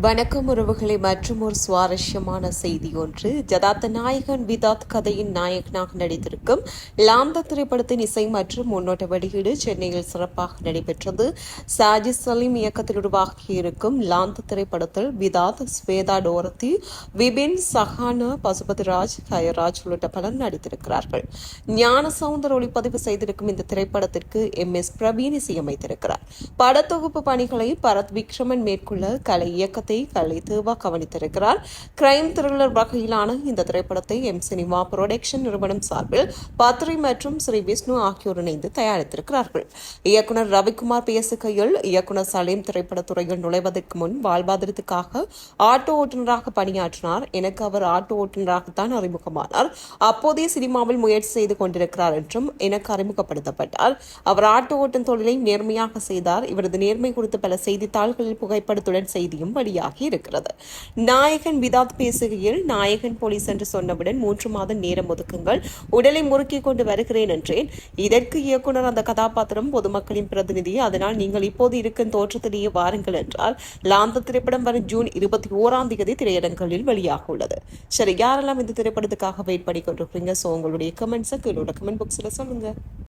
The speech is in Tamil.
வணக்கம் உறவுகளை மற்றும் ஒரு சுவாரஸ்யமான செய்தி ஒன்று. ஜதாத்த நாயகன் விதாத் கதையின் நாயகனாக நடித்திருக்கும் லாந்த திரைப்படத்தின் இசை மற்றும் முன்னோட்ட வெளியீடு சென்னையில் சிறப்பாக நடைபெற்றது. சாஜி சலீம் இயக்கத்தில் உருவாகியிருக்கும் லாந்த திரைப்படத்தில் விதாத் ஸ்வேதா டோரத்தி விபின் சஹானா பசுபதிராஜ் கயராஜ் உள்ளிட்ட பலர் நடித்திருக்கிறார்கள். ஞான சவுந்தர் ஒளிப்பதிவு செய்திருக்கும் இந்த திரைப்படத்திற்கு எம். எஸ். பிரவீன் இசையமைத்திருக்கிறார். படத்தொகுப்பு பணிகளை பரத் விக்ரமன் மேற்கொள்ள கலை இயக்கத்தை கலை தேவா கவனித்திருக்கிறார். கிரைம் த்ரில்லர் வகையிலான இந்த திரைப்படத்தை எம் சினிமா புரொடக்ஷன் நிறுவனம் சார்பில் பத்ரி மற்றும் ஸ்ரீ விஷ்ணு ஆகியோர் இணைந்து தயாரித்திருக்கிறார்கள். இயக்குனர் ரவிக்குமார் பேசுகையில் இயக்குனர் சலீம் திரைப்படத்துறையில் நுழைவதற்கு முன் வாழ்வாதாரத்துக்காக ஆட்டோ ஓட்டுநராக பணியாற்றினார். எனக்கு அவர் ஆட்டோ ஓட்டுநராகத்தான் அறிமுகமானார். அப்போதே சினிமாவில் முயற்சி செய்து கொண்டிருக்கிறார் என்றும் எனக்கு அறிமுகப்படுத்தப்பட்டார். அவர் ஆட்டோ ஓட்டும் தொழிலை நேர்மையாக செய்தார். இவரது நேர்மை குறித்து பல செய்தித்தாள்களில் புகைப்படத்துடன் செய்தியும் வெளியாகி இருக்கிறது. நாயகன் விதாத் பேசுகையில் நாயகன் போலீஸ் என்று சொன்னவுடன் மூன்று மாதம் நேரம் ஒதுக்குங்கள் உடலை முறுக்கிக் கொண்டு வருகிறேன் என்றேன். இதற்கு இயக்குனர் அந்த கதாபாத்திரம் பொதுமக்களின் பிரதிநிதி. அதனால் நீங்கள் இப்போது இருக்கும் தோற்றத்திலேயே வாருங்கள் என்றால் லாந்த திரைப்படம் வரும் ஜூன் இருபத்தி ஓராம் தேதி திரையரங்களில் வெளியாக உள்ளது. சரி யாரெல்லாம் இந்த திரைப்படத்துக்காக வெயிட் பண்ணி கொண்டிருக்கீங்க ஸோ உங்களுடைய கமெண்ட்ஸை கீழோட கமெண்ட் பாக்ஸில் சொல்லுங்க.